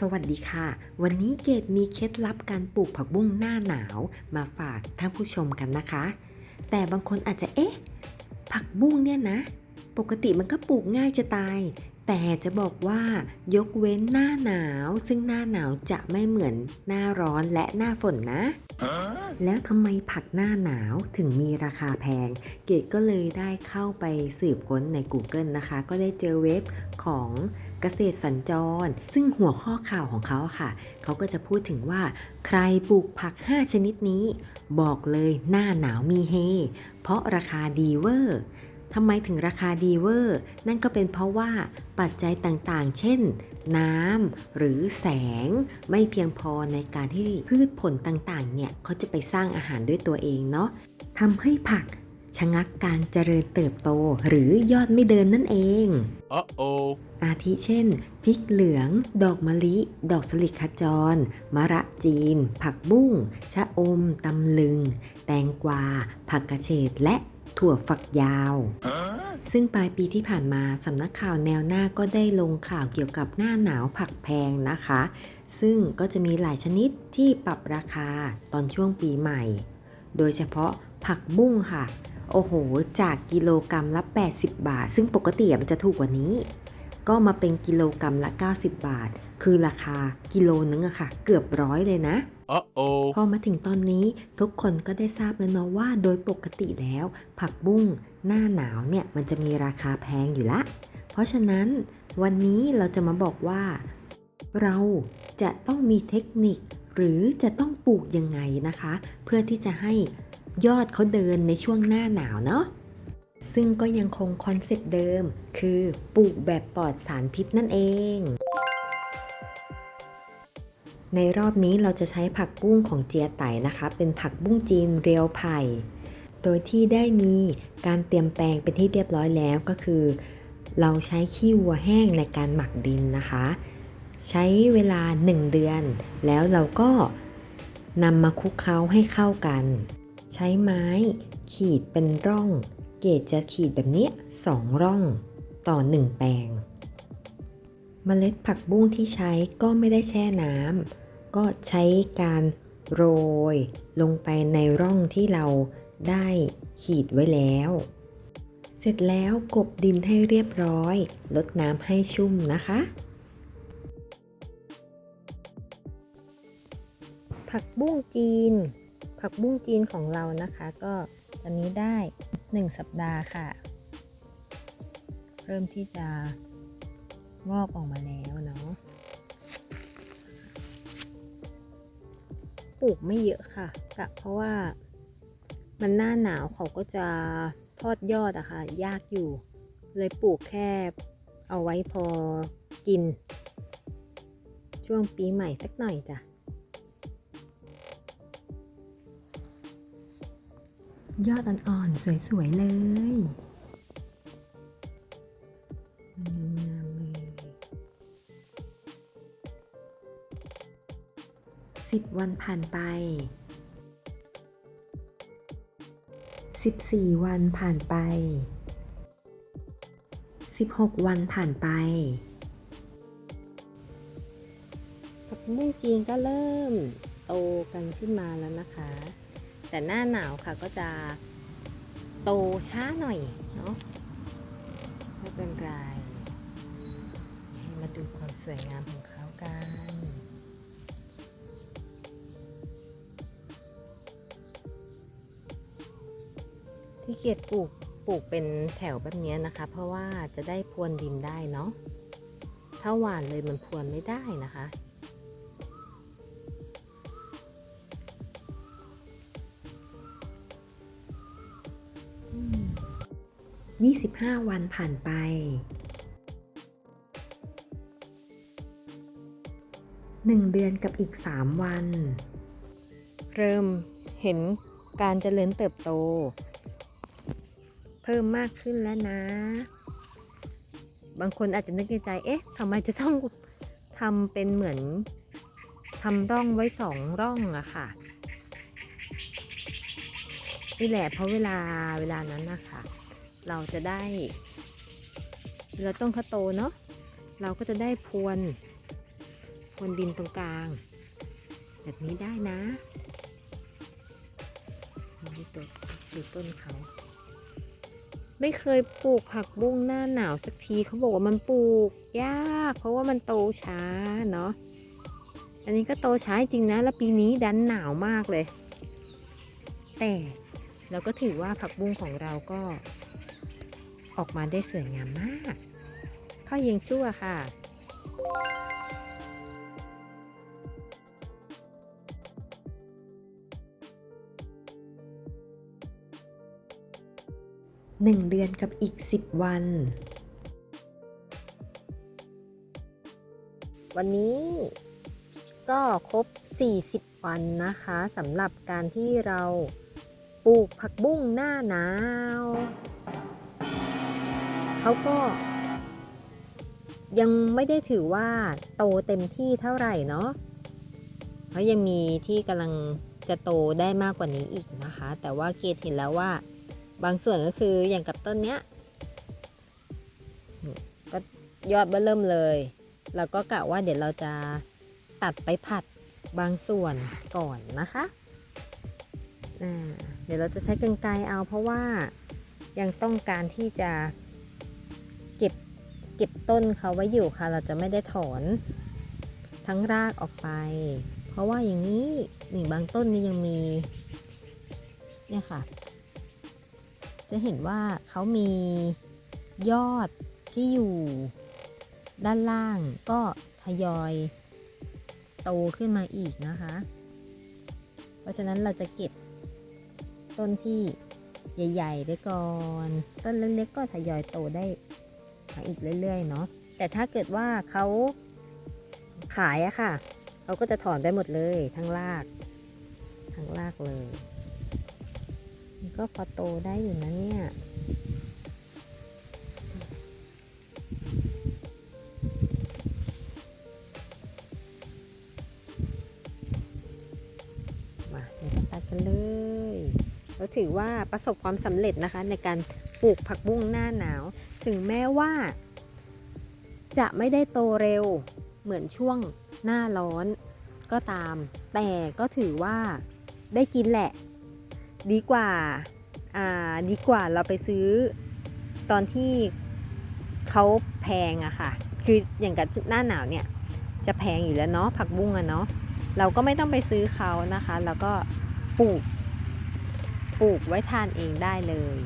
สวัสดีค่ะ วันนี้เกดมีเคล็ดลับการปลูกผักบุ้งหน้าหนาวมาฝากท่านผู้ชมกันนะคะ แต่บางคนอาจจะเอ๊ะ ผักบุ้งเนี่ยนะ ปกติมันก็ปลูกง่ายจะตาย แต่จะบอกว่ายกเว้นหน้าหนาว ซึ่งหน้าหนาวจะไม่เหมือนหน้าร้อนและหน้าฝนนะ แล้วทำไมผักหน้าหนาวถึงมีราคาแพง เกดก็เลยได้เข้าไปสืบค้นใน Google นะคะ ก็ได้เจอเว็บของเกษตรสัญจร ซึ่งหัวข้อข่าวของเขาอะค่ะ เขาก็จะพูดถึงว่า ใครปลูกผัก 5 ชนิดนี้ บอกเลยหน้าหนาวมีเฮ เพราะราคาดีเวอร์ ทำไมถึงราคาดีเวอร์ นั่นก็เป็นเพราะว่าปัจจัยต่างๆ เช่น น้ำหรือแสงไม่เพียงพอในการที่พืชผลต่างๆ เนี่ยเขาจะไปสร้างอาหารด้วยตัวเองเนาะทำให้ผักชะงักการเจริญเติบโตหรือยอดไม่เดินนั่นเอง Uh-oh. อาทิเช่น พริกเหลือง ดอกมะลิ ดอกสลิดขจร มะระจีน ผักบุ้ง ชะอม ตำลึง แตงกวา ผักกระเฉดและ ถั่วฝักยาว Huh? ซึ่งปลายปีที่ผ่านมาสำนักข่าวแนวหน้าก็ได้ลงข่าวเกี่ยวกับหน้าหนาวผักแพงนะคะ ซึ่งก็จะมีหลายชนิดที่ปรับราคาตอนช่วงปีใหม่ โดยเฉพาะผักบุ้งค่ะ โอ้โห จากกิโลกรรัมละ 80 บาท ซึ่งปกติมันจะถูกกว่านี้ ก็มาเป็นกิโลกรรัมละ 90 บาท คือราคากิโลนึงอะค่ะ เกือบร้อยเลยนะ Uh-oh. พอมาถึงตอนนี้ทุกคนก็ได้ทราบแล้วเนาะว่าโดยปกติแล้ว ผักบุ้งหน้าหนาวเนี่ยมันจะมีราคาแพงอยู่ละ เพราะฉะนั้นวันนี้เราจะมาบอกว่า เราจะต้องมีเทคนิค หรือจะต้องปลูกยังไงนะคะ เพื่อที่จะให้ยอดเขาเดินในช่วงหน้าหนาวเนาะซึ่งก็ยังคงคอนเซ็ปต์เดิม คือปลูกแบบปลอดสารพิษนั่นเอง ในรอบนี้เราจะใช้ผักบุ้งของเจียไตนะคะ เป็นผักบุ้งจีนเรียวไผ่ โดยที่ได้มีการเตรียมแปลงเป็นที่เรียบร้อยแล้วก็คือ เราใช้ขี้วัวแห้งในการหมักดินนะคะ ใช้เวลา 1 เดือน แล้วเราก็นำมาคลุกเคล้าให้เข้ากัน ใช้ไม้ขีดเป็นร่อง เกจจะขีดแบบนี้สองร่องต่อ 1 แปลงเมล็ดผักบุ้งที่ใช้ก็ไม่ได้แช่น้ำ ก็ใช้การโรยลงไปในร่องที่เราได้ขีดไว้แล้ว เสร็จแล้วกบดินให้เรียบร้อย ลดน้ำให้ชุ่มนะคะ ผักบุ้งจีน ผักบุ้งจีนของเรานะคะ ก็ตอนนี้ได้ 1 สัปดาห์ค่ะ เริ่มที่จะงอกออกมาแล้วเนาะ ปลูกไม่เยอะค่ะกะเพราะว่ามันหน้าหนาวเขาก็จะทอดยอดอะค่ะ ยากอยู่ เลยปลูกแค่เอาไว้พอกิน ช่วงปีใหม่สักหน่อยจ้ะยอดอ่อนๆ สวย ๆ เลย วันผ่านไปสิบสี่วันผ่านไปสิบหกวันผ่านไปผักบุ้งจีนก็เริ่มโตกันขึ้นมาแล้วนะคะ แต่หน้าหนาวค่ะก็จะโตช้าหน่อยเนาะไม่เป็นไร ให้มาดูความสวยงามของเขากัน ที่เกียรปลูกปลูกเป็นแถวแบบนี้นะคะ เพราะว่าจะได้พรวนดินได้เนาะถ้าหวานเลยมันพรวนไม่ได้นะคะ25วันผ่านไป1เดือนกับอีก3วัน เริ่มเห็นการเจริญเติบโต เพิ่มมากขึ้นแล้วนะ บางคนอาจจะนึกในใจ เอ๊ะทำไมจะต้องทำเป็นเหมือนทำร่องไว้สองร่องอะค่ะนี่แหละเพราะเวลาเวลานั้นนะคะเราจะได้เวลาต้นเขาโตเนาะเราก็จะได้พรวนพรวนดินตรงกลาง แบบนี้ได้นะดูตัวดูต้นเขา ไม่เคยปลูกผักบุ้งหน้าหนาวสักทีเขาบอกว่ามันปลูกยาก เพราะว่ามันโตช้าเนาะอันนี้ก็โตช้าจริงนะ แล้วปีนี้ดันหนาวมากเลย แต่เราก็ถือว่าผักบุ้งของเราก็ ออกมาได้สวยงามมากข้อยังชั่วค่ะ หนึ่งเดือนกับอีก 10 วัน วันนี้ก็ครบ 40 วันนะคะสำหรับการที่เราปลูกผักบุ้งหน้าหนาว เขาก็ยังไม่ได้ถือว่าโตเต็มที่เท่าไหร่เนาะเพราะยังมีที่กำลังจะโตได้มากกว่านี้อีกนะคะ แต่ว่าเกดเห็นแล้วว่า บางส่วนก็คืออย่างกับต้นเนี้ยก็ยอดเบ้อเริ่มเลยเราก็กะว่าเดี๋ยวเราจะตัดไปผัดบางส่วนก่อนนะคะเดี๋ยวเราจะใช้กรรไกรเอาเพราะว่ายังต้องการที่จะเก็บเก็บต้นเขาไว้อยู่ค่ะ เราจะไม่ได้ถอนทั้งรากออกไป เพราะว่าอย่างนี้หนึ่งบางต้นนี่ยังมีเนี่ยค่ะ จะเห็นว่าเขามียอดที่อยู่ด้านล่างก็ทยอยโตขึ้นมาอีกนะคะ เพราะฉะนั้นเราจะเก็บต้นที่ใหญ่ๆไว้ก่อน ต้นเล็กๆก็ทยอยโตได้มาอีกเรื่อยๆเนาะ แต่ถ้าเกิดว่าเขาขายอะค่ะเราก็จะถอนได้หมดเลยทั้งราก ทั้งรากเลย ก็พอโตได้อยู่นะเนี่ยมาเดี๋ยวเราตัดกันเลยเราถือว่าประสบความสำเร็จนะคะ ในการปลูกผักบุ้งหน้าหนาว ถึงแม้ว่า จะไม่ได้โตเร็วเหมือนช่วงหน้าร้อนก็ตาม แต่ก็ถือว่าได้กินแหละ ดีกว่าอ่าดีกว่าเราไปซื้อตอนที่เขาแพงอะค่ะ คืออย่างกับหน้าหนาวเนี่ยจะแพงอยู่แล้วเนาะผักบุ้งอะเนาะเราก็ไม่ต้องไปซื้อเขานะคะ แล้วก็ปลูก ปลูกไว้ทานเองได้เลย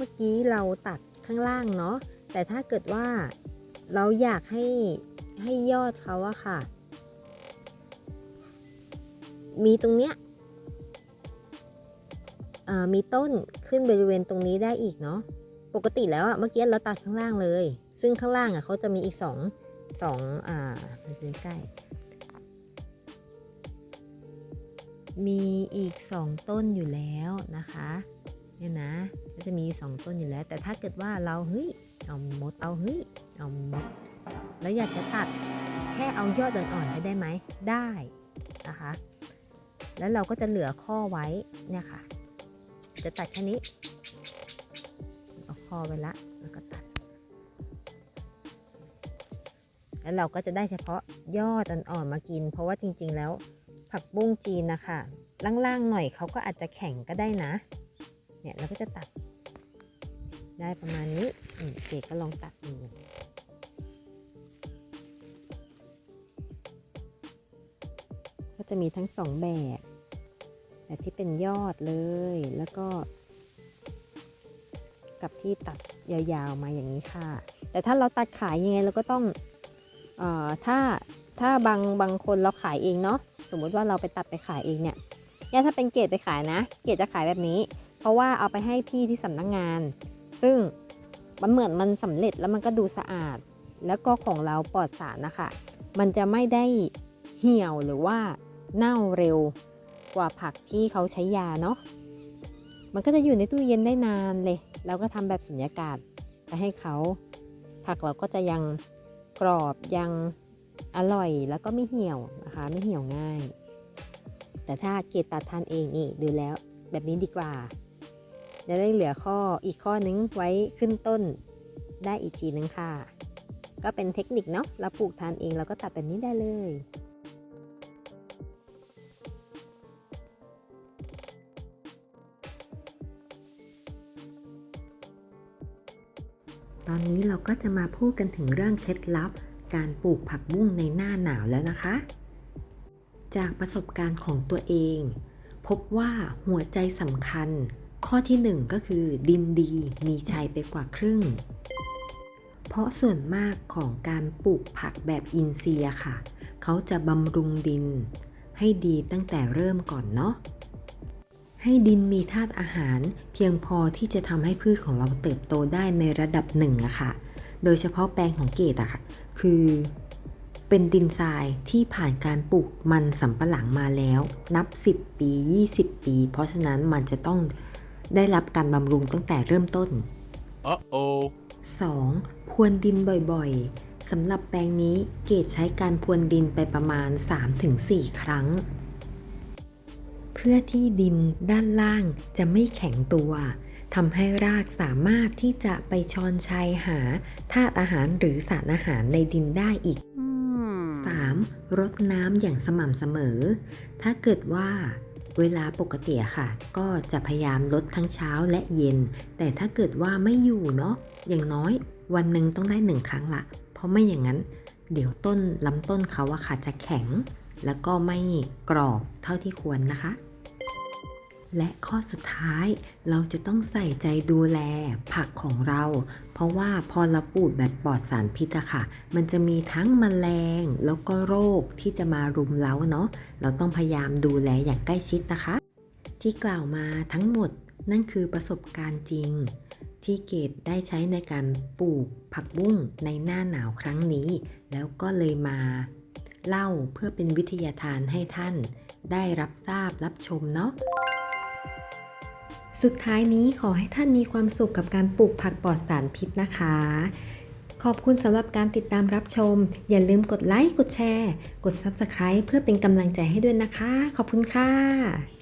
มื่อกี้เราตัดข้างล่างเนาะแต่ถ้าเกิดว่าเราอยากให้ให้ยอดเขาอะค่ะ มีตรงเนี้ยมีต้นขึ้นบริเวณตรงนี้ได้อีกเนาะปกติแล้วอะเมื่อกี้เราตัดข้างล่างเลย ซึ่งข้างล่างอะเขาจะมีอีกสองสองอ่ามาดูใกล้มีอีกสองต้นอยู่แล้วนะคะ เนี่ยนะก็จะมีสองต้นอยู่แล้ว แต่ถ้าเกิดว่าเราเฮ้ยเอามดเอาเฮ้ยเอามดแล้วอยากจะตัดแค่เอายอดอ่อนๆไปได้ไหมได้นะคะแล้วเราก็จะเหลือข้อไว้เนี่ยค่ะ จะตัดแค่นี้เอาข้อไปละแล้วก็ตัด แล้วเราก็จะได้เฉพาะยอดอ่อนๆมากิน เพราะว่าจริงๆแล้วผักบุ้งจีนนะคะล่างๆหน่อยเขาก็อาจจะแข็งก็ได้นะ เนี่ยเราก็จะตัดได้ประมาณนี้เก๋ก็ลองตัดดูก็จะมีทั้งสองแบบแบบที่เป็นยอดเลยแล้วก็ กับที่ตัดยาวๆมาอย่างนี้ค่ะ แต่ถ้าเราตัดขายยังไงเราก็ต้องเออถ้าถ้าบางบางคนเราขายเองเนาะสมมุติว่าเราไปตัดไปขายเองเนี่ยเนี่ยถ้าเป็นเกรดไปขายนะ เกรดจะขายแบบนี้ เพราะว่าเอาไปให้พี่ที่สำนักงงาน ซึ่งมันเหมือนมันสำเร็จแล้วมันก็ดูสะอาด แล้วก็ของเราปลอดสารนะคะ มันจะไม่ได้เหี่ยวหรือว่าเน่าเร็วกว่าผักที่เขาใช้ยาเนาะ มันก็จะอยู่ในตู้เย็นได้นานเลย เราก็ทำแบบสุญญากาศไปให้เขา ผักเราก็จะยังกรอบยังอร่อยแล้วก็ไม่เหี่ยวนะคะ ไม่เหี่ยวง่าย แต่ถ้าเกตตัดทานเองนี่ดูแล้วแบบนี้ดีกว่า จะได้เหลือข้ออีกข้อนึงไว้ขึ้นต้นได้อีกทีนึงค่ะ ก็เป็นเทคนิคเนาะเราปลูกทานเองเราก็ตัดแบบนี้ได้เลยตอนนี้เราก็จะมาพูดกันถึงเรื่องเคล็ดลับ การปลูกผักบุ้งในหน้าหนาวแล้วนะคะ จากประสบการณ์ของตัวเอง พบว่าหัวใจสำคัญ ข้อที่หนึ่งก็คือดินดีมีชัยไปกว่าครึ่ง เพราะส่วนมากของการปลูกผักแบบอินทรียค่ะ เขาจะบำรุงดิน ให้ดีตั้งแต่เริ่มก่อนเนาะให้ดินมีธาตุอาหารเพียงพอที่จะทำให้พืชของเราเติบโตได้ในระดับหนึ่งอะค่ะ โดยเฉพาะแปลงของเกดอะค่ะ คือเป็นดินทรายที่ผ่านการปลูกมันสำปะหลังมาแล้ว นับ 10 ปี 20 ปี เพราะฉะนั้นมันจะต้อง ได้รับการบำรุงตั้งแต่เริ่มต้น Uh-oh. 2. พรวนดินบ่อยๆ สำหรับแปลงนี้เกดใช้การพรวนดินไปประมาณ 3-4 ครั้ง เพื่อที่ดินด้านล่างจะไม่แข็งตัวทำให้รากสามารถที่จะไปชอนชัยหาธาตุอาหารหรือสารอาหารในดินได้อีก 3. รดน้ำอย่างสม่ำเสมอ ถ้าเกิดว่า เวลาปกติค่ะ ก็จะพยายามลดทั้งเช้าและเย็น แต่ถ้าเกิดว่าไม่อยู่เนาะอย่างน้อยวันหนึ่งต้องได้หนึ่งครั้งละ เพราะไม่อย่างนั้น เดี๋ยวต้นลำต้นเขาอะค่ะจะแข็ง แล้วก็ไม่กรอบเท่าที่ควรนะคะ และข้อสุดท้ายเราจะต้องใส่ใจดูแลผักของเรา เพราะว่าพอเราปลูกแบบปลอดสารพิษอะค่ะ มันจะมีทั้งแมลงแล้วก็โรคที่จะมารุมเร้าเนาะเราต้องพยายามดูแลอย่างใกล้ชิดนะคะ ที่กล่าวมาทั้งหมดนั่นคือประสบการณ์จริง ที่เกดได้ใช้ในการปลูกผักบุ้งในหน้าหนาวครั้งนี้ แล้วก็เลยมา เล่าเพื่อเป็นวิทยาทานให้ท่าน ได้รับทราบรับชมเนาะ สุดท้ายนี้ขอให้ท่านมีความสุขกับการปลูกผักปลอดสารพิษนะคะ ขอบคุณสำหรับการติดตามรับชม อย่าลืมกดไลค์ กดแชร์ กด Subscribe เพื่อเป็นกำลังใจให้ด้วยนะคะ ขอบคุณค่ะ